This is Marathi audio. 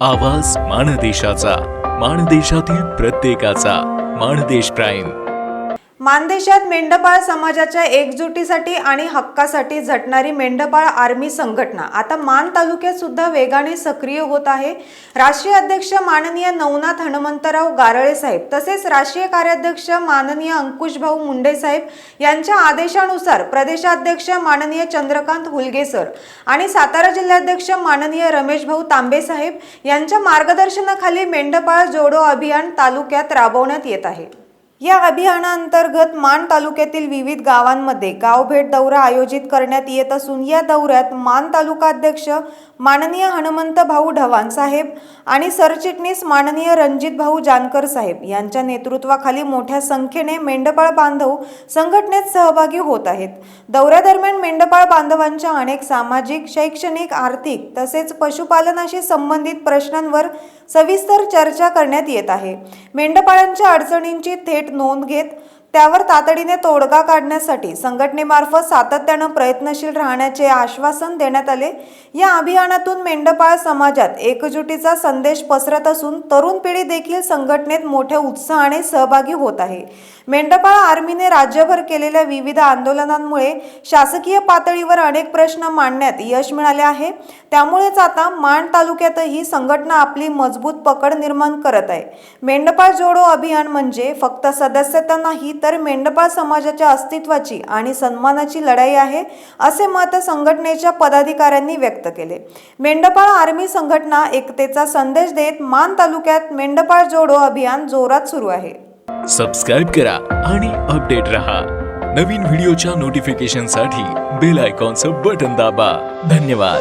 आवाज माणदेशाचा माणदेशातील प्रत्येकाचा माणदेश प्राईम. मानदेशात मेंढपाळ समाजाच्या एकजुटीसाठी आणि हक्कासाठी झटणारी मेंढपाळ आर्मी संघटना. आता मान तालुक्यात सुद्धा वेगाने सक्रिय होत आहे. राष्ट्रीय अध्यक्ष माननीय नवनाथ हनुमंतराव गारळे साहेब तसेच राष्ट्रीय कार्याध्यक्ष माननीय अंकुशभाऊ मुंडे साहेब यांच्या आदेशानुसार प्रदेशाध्यक्ष माननीय चंद्रकांत हुलगे सर आणि सातारा जिल्हाध्यक्ष माननीय रमेशभाऊ तांबे साहेब यांच्या मार्गदर्शनाखाली मेंढपाळ जोडो अभियान तालुक्यात राबवण्यात येत आहे. या अभियानाअंतर्गत मान तालुक्यातील विविध गावांमध्ये गावभेट दौरा आयोजित करण्यात येत असून या दौऱ्यात मान तालुका अध्यक्ष माननीय हनुमंत भाऊ ढवाण साहेब आणि सरचिटणीस माननीय रणजित भाऊ जानकर साहेब यांच्या नेतृत्वाखाली मोठ्या संख्येने मेंढपाळ बांधव संघटनेत सहभागी होत आहेत. दौऱ्यादरम्यान मेंढपाळ बांधवांच्या अनेक सामाजिक शैक्षणिक आर्थिक तसेच पशुपालनाशी संबंधित प्रश्नांवर सविस्तर चर्चा करण्यात येत आहे. मेंढपाळांच्या अडचणींची थेट नोंद घेत त्यावर तातडीने तोडगा काढण्यासाठी संघटनेमार्फत सातत्यानं प्रयत्नशील राहण्याचे आश्वासन देण्यात आले. या अभियानातून मेंढपाळ समाजात एकजुटीचा संदेश पसरत असून तरुण पिढी देखील संघटनेत मोठ्या उत्साहाने सहभागी होत आहे. मेंढपाळ आर्मीने राज्यभर केलेल्या विविध आंदोलनांमुळे शासकीय पातळीवर अनेक प्रश्न मांडण्यात यश मिळाले आहे. त्यामुळेच आता माण तालुक्यातही संघटना आपली मजबूत पकड निर्माण करत आहे. मेंढपाळ जोडो अभियान म्हणजे फक्त सदस्यता नाही तर तर मेंढपाळ समाजाच्या अस्तित्वाची आणि सन्मानाची लढाई आहे असे मत संघटनेच्या पदाधिकाऱ्यांनी व्यक्त केले. मेंढपाळ आर्मी संघटना एकतेचा संदेश देत मान तालुक्यात मेंढपाळ जोडो अभियान जोरात सुरू आहे. सबस्क्राईब करा आणि अपडेट रहा. नवीन व्हिडिओच्या नोटिफिकेशनसाठी बेल आयकॉनचं बटन दाबा. धन्यवाद.